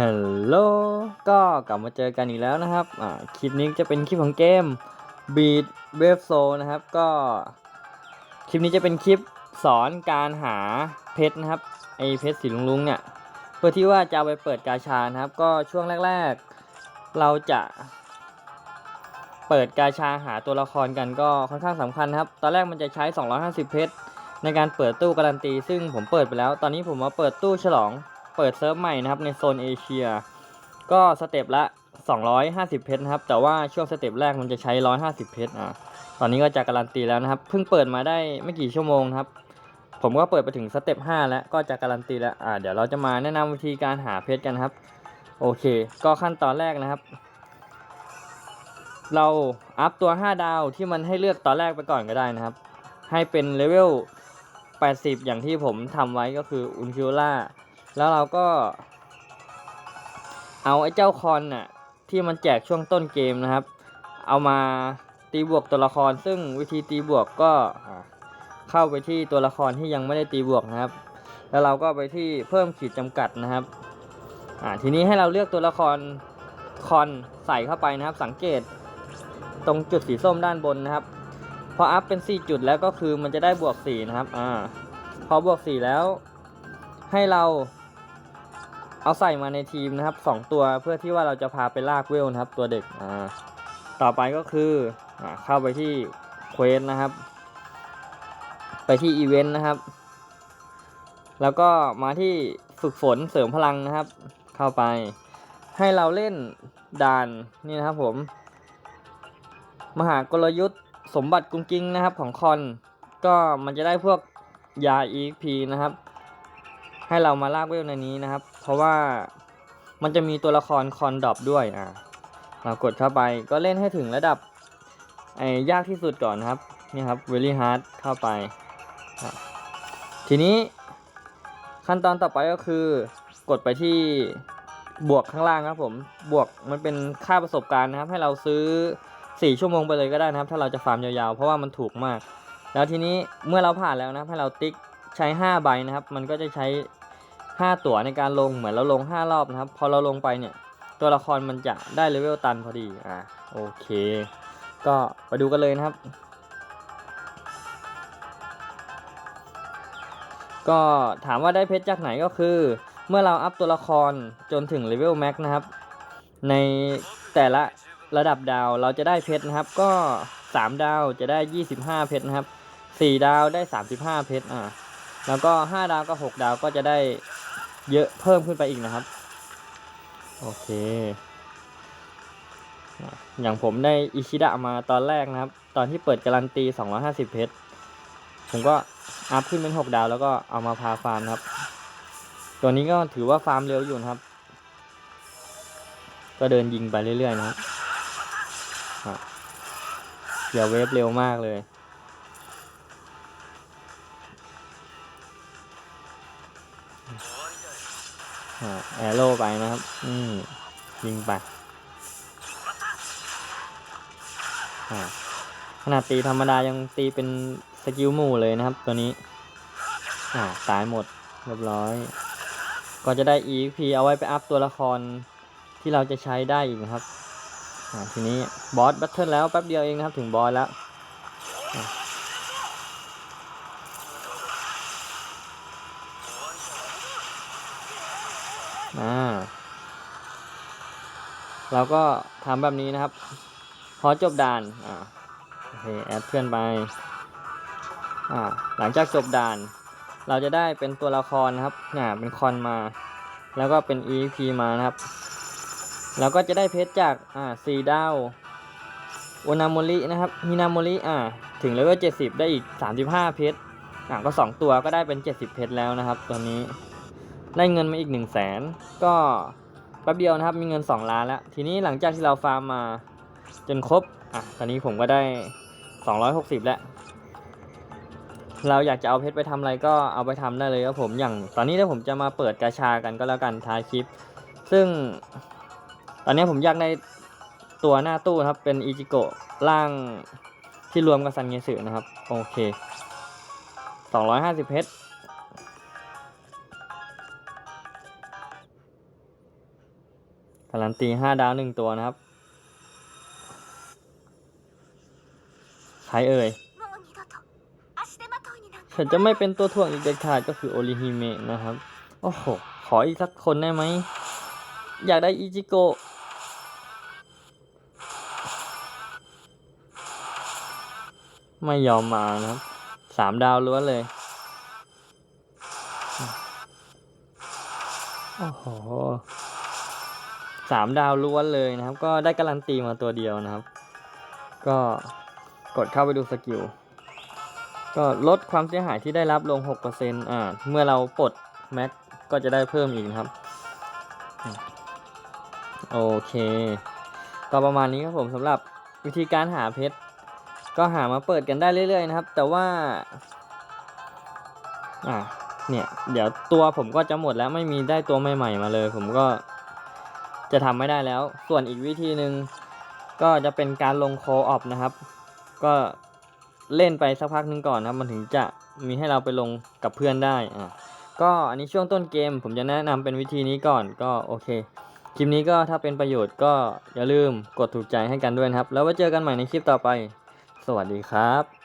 ฮัลโหล ก็กลับมาเจอกันอีกแล้วนะครับ อ่า คลิปนี้จะเป็นคลิปของเกม Beat Wave s o นะครับ ก็ คลิปนี้จะเป็นคลิปสอนการหาเพชรนะครับ ไอเพชรสีลุงๆเนี่ย เพื่อที่ว่าจะเอาไปเปิดกาชานะครับ ก็ช่วงแรก ๆ เราจะ เปิดกาชาหาตัวละครกันก็ค่อนข้างสำคัญครับ ตอนแรกมันจะใช้ 250 เพชรในการเปิดตู้การันตี ซึ่งผมเปิดไปแล้ว ตอนนี้ผมมาเปิดตู้ฉลอง เปิดเซิร์ฟใหม่นะครับในโซนเอเชีย ก็สเต็ปละ 250 เพชรนะครับ แต่ว่าช่วงสเต็ปแรกมันจะใช้ 150 เพชรอะตอนนี้ก็จะการันตีแล้วนะครับ เพิ่งเปิดมาได้ไม่กี่ชั่วโมงครับ ผมก็เปิดไปถึงสเต็ป5แล้วก็จะการันตีแล้วอ่าเดี๋ยวเราจะมาแนะนำวิธีการหาเพชรกันครับ โอเค ก็ขั้นตอนแรกนะครับ เราอัพตัว 5 ดาวที่มันให้เลือกตอนแรกไปก่อนก็ได้นะครับ ให้เป็นเลเวล80 อย่างที่ผมทำไว้ก็คืออุนคิวล่า แล้วเราก็ เอาไอ้เจ้าคอนน่ะที่มันแจกช่วงต้นเกมนะครับ เอามาตีบวกตัวละคร ซึ่งวิธีตีบวกก็เข้าไปที่ตัวละครที่ยังไม่ได้ตีบวกนะครับ แล้วเราก็ไปที่เพิ่มขีดจำกัดนะครับอ่าทีนี้ให้เราเลือกตัวละครคอนใส่เข้าไปนะครับ สังเกตตรงจุดสีส้มด้านบนนะครับ พออัพเป็น 4 จุดแล้วก็คือมันจะได้บวก 4 นะครับอ่าพอบวก 4 แล้วให้เรา เอาใส่มาในทีมนะครับ 2 ตัวเพื่อที่ว่าเราจะพาไปลากเวลนะครับ ตัวเด็กอ่าต่อไปก็คืออเข้าไปที่เควสนะครับ ไปที่อีเวนต์นะครับ แล้วก็มาที่ฝึกฝนเสริมพลังนะครับ เข้าไป ให้เราเล่นด่านนี่นะครับผม มหากลยุทธ์สมบัติกุ้งกิ้งนะครับของคอน ก็มันจะได้พวกยา EXP นะครับ ให้เรามาลากเวลในนี้นะครับ เพราะว่ามันจะมีตัวละครคอนดอปด้วยอ่าเรากดเข้าไปก็เล่นให้ถึงระดับไอ้ยากที่สุดก่อนนะครับนี่ครับ very hard เข้าไป ทีนี้ขั้นตอนต่อไปก็คือกดไปที่บวกข้างล่างครับผม บวกมันเป็นค่าประสบการณ์นะครับ ให้เราซื้อ 4 ชั่วโมงไปเลยก็ได้นะครับ ถ้าเราจะฟาร์มยาวๆ เพราะว่ามันถูกมาก แล้วทีนี้เมื่อเราผ่านแล้วนะครับให้เราติ๊กใช้ 5 ใบนะครับ มันก็จะใช้ 5 ตั๋วในการลงเหมือนเราลง 5 รอบนะครับ พอเราลงไปเนี่ย ตัวละครมันจะได้เลเวลตันพอดี อ่าโอเค ก็ไปดูกันเลยนะครับ ก็ถามว่าได้เพชรจากไหนก็คือ เมื่อเราอัพตัวละครจนถึงเลเวลแม็กนะครับ ในแต่ละระดับดาวเราจะได้เพชรนะครับ ก็ 3 ดาวจะได้ 25 เพชรนะครับ 4 ดาวได้ 35 เพชรอ่าแล้วก็ 5 ดาวกับ 6 ดาวก็จะได้ เยอะเพิ่มขึ้นไปอีกนะครับ โอเค อย่างผมได้อิชิดะมาตอนแรกนะครับ ตอนที่เปิดการันตี 250 เพชร ผมก็อัพขึ้นเป็น 6 ดาวแล้วก็เอามาพาฟาร์มครับ ตัวนี้ก็ถือว่าฟาร์มเร็วอยู่นะครับ ก็เดินยิงไปเรื่อยๆนะครับอะเดี๋ยวเวฟเร็วมากเลย แอโร่ไปนะครับ อืมยิงไปขนาดตีธรรมดายังตีเป็นสกิลหมู่เลยนะครับตัวนี้ อ่าตายหมดเรียบร้อย ก็จะได้ EXP เอาไว้ไปอัพตัวละครที่เราจะใช้ได้อีกนะครับ อ่าทีนี้บอสบัตเทิลแล้วแป๊บเดียวเองนะครับถึงบอสแล้ว อ่าเราก็ทำแบบนี้นะครับ พอจบด่านอ่าโอเคแอดเพื่อนไปอ่าหลังจากจบด่าน เราจะได้เป็นตัวละครนะครับเนี่ยเป็นคอนมา แล้วก็เป็น EXP มานะครับแล้วก็จะได้เพชรจากอ่าสี่ดาวโอนาโมรินะครับฮินาโมริอ่าถึงเลเวล70ได้อีก35เพชรอ่าก็2ตัวก็ได้เป็น70เพชรแล้วนะครับ ตัวนี้ ได้เงินมาอีก1 0 0 0 0แสนก็แป๊บเดียวนะครับมีเงิน 2 ล้านแล้ว ทีนี้หลังจากที่เราฟาร์มมาจนครบอะตอนนี้ผมก็ได้ 260 แล้ว เราอยากจะเอาเพชรไปทำอะไรก็เอาไปทำได้เลยครับผมอย่างตอนนี้ถ้าผมจะมาเปิดกาชากันก็แล้วกันท้ายคลิป ซึ่ง ตอนนี้ผมอยากได้ตัวหน้าตู้นะครับเป็นอิจิโกะร่างที่รวมกับซันเงสึนะครับ โอเค 250เพชร การันตีห้าดาวหนึ่งตัวนะครับ ใครเอ่ยฉันจะไม่เป็นตัวถ่วงอีกเด็ดขาดก็คือโอลิฮิเมะนะครับ โอ้โห ขออีกสักคนได้ไหม อยากได้อิจิโกะไม่ยอมมานะครับ สามดาวล้วนเลย โอ้โห สามดาวล้วนเลยนะครับ ก็ได้การันตีมาตัวเดียวนะครับ ก็กดเข้าไปดูสกิลก็ลดความเสียหายที่ได้รับลง 6%อ่า เมื่อเราปลดแม็กก็จะได้เพิ่มอีกนะครับ โอเค ก็ประมาณนี้ครับผมสำหรับวิธีการหาเพชร ก็หามาเปิดกันได้เรื่อยๆนะครับ แต่ว่า อ่า เนี่ย เดี๋ยวตัวผมก็จะหมดแล้วไม่มีได้ตัวใหม่ๆมาเลย ผมก็ จะทำไม่ได้แล้ว ส่วนอีกวิธีหนึ่งก็จะเป็นการลงโคออฟนะครับ ก็เล่นไปสักพักหนึ่งก่อนนะครับ มันถึงจะมีให้เราไปลงกับเพื่อนได้อ่าก็อันนี้ช่วงต้นเกม ผมจะแนะนำเป็นวิธีนี้ก่อนก็โอเคคลิปนี้ก็ถ้าเป็นประโยชน์ก็อย่าลืมกดถูกใจให้กันด้วยนะครับ แล้วไว้เจอกันใหม่ในคลิปต่อไป สวัสดีครับ